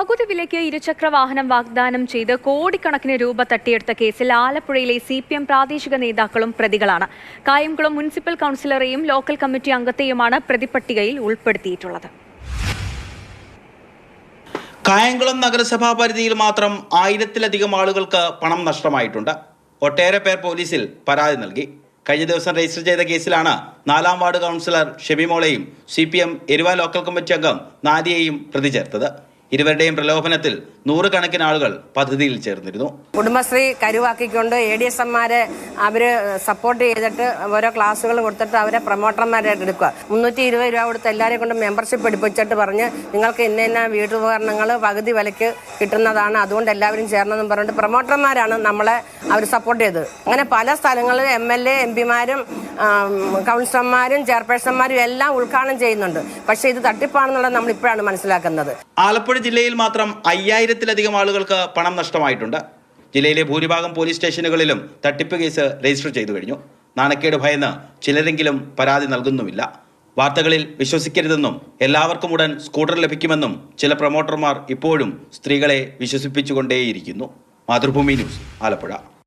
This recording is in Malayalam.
പകുതി വിലയ്ക്ക് ഇരുചക്ര വാഹനം വാഗ്ദാനം ചെയ്ത് കോടിക്കണക്കിന് രൂപ തട്ടിയെടുത്ത കേസിൽ ആലപ്പുഴയിലെ സി പി എം പ്രാദേശിക നേതാക്കളും പ്രതികളാണ്. കായംകുളം മുനിസിപ്പൽ കൗൺസിലറെയും ലോക്കൽ കമ്മിറ്റി അംഗത്തെയുമാണ് പ്രതിപട്ടികയിൽ ഉൾപ്പെടുത്തിയിട്ടുള്ളത്. കായംകുളം നഗരസഭാ പരിധിയിൽ മാത്രം ആയിരത്തിലധികം ആളുകൾക്ക് പണം നഷ്ടമായിട്ടുണ്ട്. ഒട്ടേറെ പേർ പോലീസിൽ പരാതി നൽകി. കഴിഞ്ഞ ദിവസം രജിസ്റ്റർ ചെയ്ത കേസിലാണ് നാലാം ward councillor ഷെബിമോളെയും C P M Eruva local committee അംഗം നാദിയെയും പ്രതി ചേർത്തത്. ഇരുവരുടെയും പ്രലോഭനത്തിൽ നൂറുകണക്കിന് ആളുകൾ പദ്ധതിയിൽ ചേർന്നിരുന്നു. കുടുംബശ്രീ കരുവാക്കിക്കൊണ്ട് എ ഡി എസ് എംമാരെ അവർ സപ്പോർട്ട് ചെയ്തിട്ട് ഓരോ ക്ലാസ്സുകൾ കൊടുത്തിട്ട് അവരെ പ്രൊമോട്ടർമാരായിട്ട് എടുക്കുക. മുന്നൂറ്റി ഇരുപത് രൂപ കൊടുത്ത് എല്ലാവരെയും കൊണ്ട് മെമ്പർഷിപ്പ് എടുപ്പിച്ചിട്ട് പറഞ്ഞ് നിങ്ങൾക്ക് ഇന്ന ഇന്ന വീട്ടുപകരണങ്ങൾ പകുതി വിലയ്ക്ക് കിട്ടുന്നതാണ് അതുകൊണ്ട് എല്ലാവരും ചേർന്നതെന്ന് പറഞ്ഞിട്ട് പ്രൊമോട്ടർമാരാണ് നമ്മളെ അവർ സപ്പോർട്ട് ചെയ്തത്. അങ്ങനെ പല സ്ഥലങ്ങളിലും എം എൽ എ എം പിമാരും കൗൺസിലർമാരും ചെയർപേഴ്സൺമാരും എല്ലാം ഉദ്ഘാടനം ചെയ്യുന്നുണ്ട്. പക്ഷെ ഇത് തട്ടിപ്പാണെന്നുള്ളത് നമ്മൾ ഇപ്പോഴാണ് മനസ്സിലാക്കുന്നത്. ആലപ്പുഴ ജില്ലയിൽ മാത്രം അയ്യായിരത്തിലധികം ആളുകൾക്ക് പണം നഷ്ടമായിട്ടുണ്ട്. ജില്ലയിലെ ഭൂരിഭാഗം പോലീസ് സ്റ്റേഷനുകളിലും തട്ടിപ്പ് കേസ് രജിസ്റ്റർ ചെയ്തു കഴിഞ്ഞു. നാണക്കേട് ഭയന്ന് ചിലരെങ്കിലും പരാതി നൽകുന്നുമില്ല. വാർത്തകളിൽ വിശ്വസിക്കരുതെന്നും എല്ലാവർക്കും ഉടൻ സ്കൂട്ടർ ലഭിക്കുമെന്നും ചില പ്രൊമോട്ടർമാർ ഇപ്പോഴും സ്ത്രീകളെ വിശ്വസിപ്പിച്ചുകൊണ്ടേയിരിക്കുന്നു. മാതൃഭൂമി ന്യൂസ് ആലപ്പുഴ.